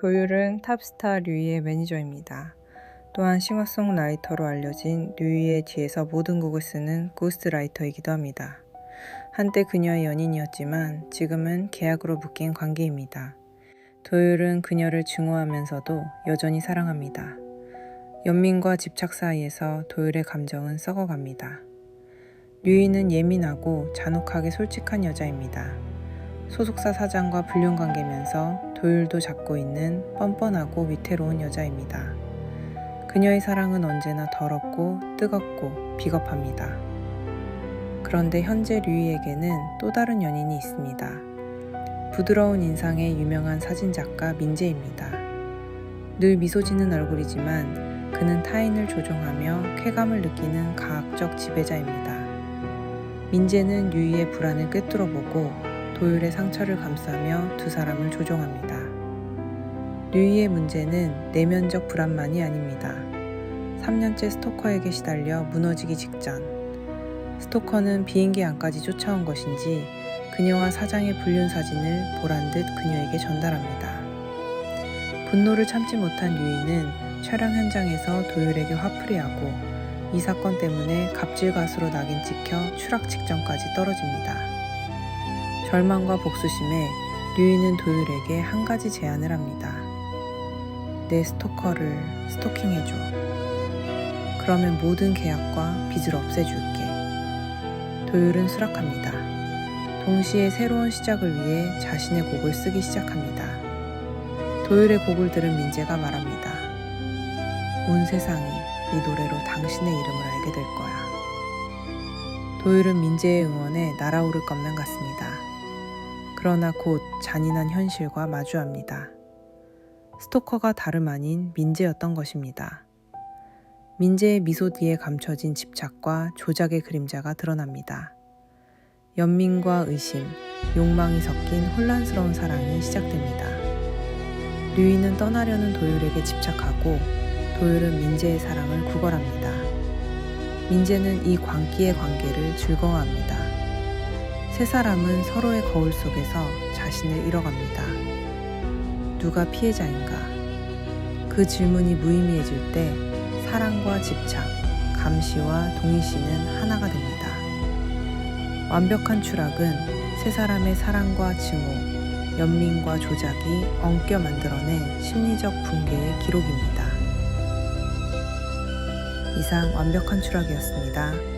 도율은 탑스타 류이의 매니저입니다. 또한 싱어송라이터로 알려진 류이의 뒤에서 모든 곡을 쓰는 고스트라이터이기도 합니다. 한때 그녀의 연인이었지만 지금은 계약으로 묶인 관계입니다. 도율은 그녀를 증오하면서도 여전히 사랑합니다. 연민과 집착 사이에서 도율의 감정은 썩어갑니다. 류이는 예민하고 잔혹하게 솔직한 여자입니다. 소속사 사장과 불륜 관계면서 도율도 잡고 있는 뻔뻔하고 위태로운 여자입니다. 그녀의 사랑은 언제나 더럽고 뜨겁고 비겁합니다. 그런데 현재 류이에게는 또 다른 연인이 있습니다. 부드러운 인상의 유명한 사진작가 민재입니다. 늘 미소 짓는 얼굴이지만 그는 타인을 조종하며 쾌감을 느끼는 가학적 지배자입니다. 민재는 류이의 불안을 꿰뚫어보고 도율의 상처를 감싸며 두 사람을 조종합니다. 류이의 문제는 내면적 불안만이 아닙니다. 3년째 스토커에게 시달려 무너지기 직전. 스토커는 비행기 안까지 쫓아온 것인지 그녀와 사장의 불륜 사진을 보란 듯 그녀에게 전달합니다. 분노를 참지 못한 류이는 촬영 현장에서 도율에게 화풀이 하고 이 사건 때문에 갑질 가수로 낙인 찍혀 추락 직전까지 떨어집니다. 절망과 복수심에 류이는 도율에게 한 가지 제안을 합니다. 내 스토커를 스토킹해줘. 그러면 모든 계약과 빚을 없애줄게. 도율은 수락합니다. 동시에 새로운 시작을 위해 자신의 곡을 쓰기 시작합니다. 도율의 곡을 들은 민재가 말합니다. 온 세상이 이 노래로 당신의 이름을 알게 될 거야. 도율은 민재의 응원에 날아오를 것만 같습니다. 그러나 곧 잔인한 현실과 마주합니다. 스토커가 다름 아닌 민재였던 것입니다. 민재의 미소 뒤에 감춰진 집착과 조작의 그림자가 드러납니다. 연민과 의심, 욕망이 섞인 혼란스러운 사랑이 시작됩니다. 류이는 떠나려는 도율에게 집착하고 도율은 민재의 사랑을 구걸합니다. 민재는 이 광기의 관계를 즐거워합니다. 세 사람은 서로의 거울 속에서 자신을 잃어갑니다. 누가 피해자인가? 그 질문이 무의미해질 때 사랑과 집착, 감시와 동의시는 하나가 됩니다. 완벽한 추락은 세 사람의 사랑과 증오, 연민과 조작이 엉겨 만들어낸 심리적 붕괴의 기록입니다. 이상 완벽한 추락이었습니다.